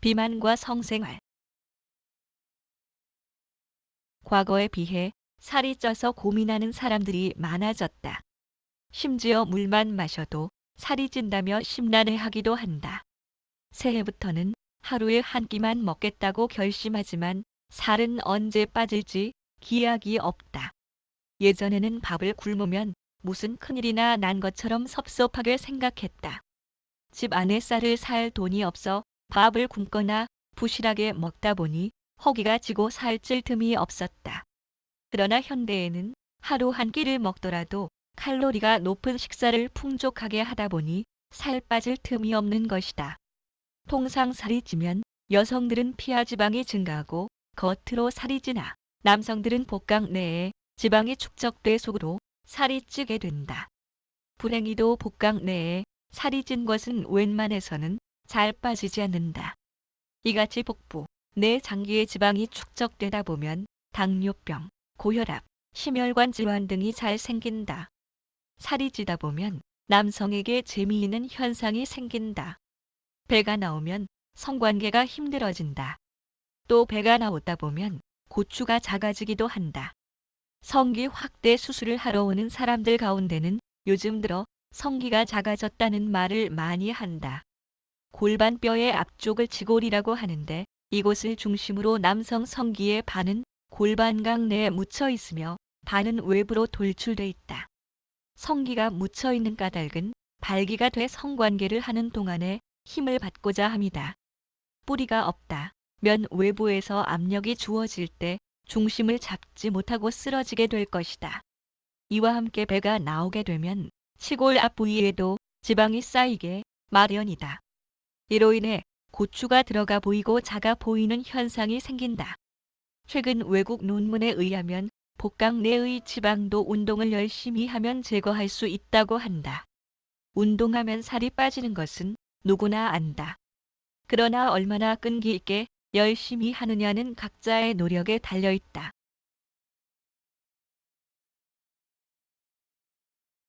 비만과 성생활. 과거에 비해 살이 쪄서 고민하는 사람들이 많아졌다. 심지어 물만 마셔도 살이 찐다며 심란해하기도 한다. 새해부터는 하루에 한 끼만 먹겠다고 결심하지만 살은 언제 빠질지 기약이 없다. 예전에는 밥을 굶으면 무슨 큰일이나 난 것처럼 섭섭하게 생각했다. 집 안에 쌀을 살 돈이 없어 밥을 굶거나 부실하게 먹다 보니 허기가 지고 살찔 틈이 없었다. 그러나 현대에는 하루 한 끼를 먹더라도 칼로리가 높은 식사를 풍족하게 하다 보니 살 빠질 틈이 없는 것이다. 통상 살이 찌면 여성들은 피하 지방이 증가하고 겉으로 살이 찌나 남성들은 복강 내에 지방이 축적돼 속으로 살이 찌게 된다. 불행히도 복강 내에 살이 찐 것은 웬만해서는 잘 빠지지 않는다. 이같이 복부, 내 장기의 지방이 축적되다 보면 당뇨병, 고혈압, 심혈관 질환 등이 잘 생긴다. 살이 찌다 보면 남성에게 재미있는 현상이 생긴다. 배가 나오면 성관계가 힘들어진다. 또 배가 나오다 보면 고추가 작아지기도 한다. 성기 확대 수술을 하러 오는 사람들 가운데는 요즘 들어 성기가 작아졌다는 말을 많이 한다. 골반뼈의 앞쪽을 지골이라고 하는데 이곳을 중심으로 남성 성기의 반은 골반강 내에 묻혀 있으며 반은 외부로 돌출돼 있다. 성기가 묻혀 있는 까닭은 발기가 돼 성관계를 하는 동안에 힘을 받고자 합니다. 뿌리가 없다. 면 외부에서 압력이 주어질 때 중심을 잡지 못하고 쓰러지게 될 것이다. 이와 함께 배가 나오게 되면 치골 앞 부위에도 지방이 쌓이게 마련이다. 이로 인해 고추가 들어가 보이고 작아 보이는 현상이 생긴다. 최근 외국 논문에 의하면 복강 내의 지방도 운동을 열심히 하면 제거할 수 있다고 한다. 운동하면 살이 빠지는 것은 누구나 안다. 그러나 얼마나 끈기 있게 열심히 하느냐는 각자의 노력에 달려 있다.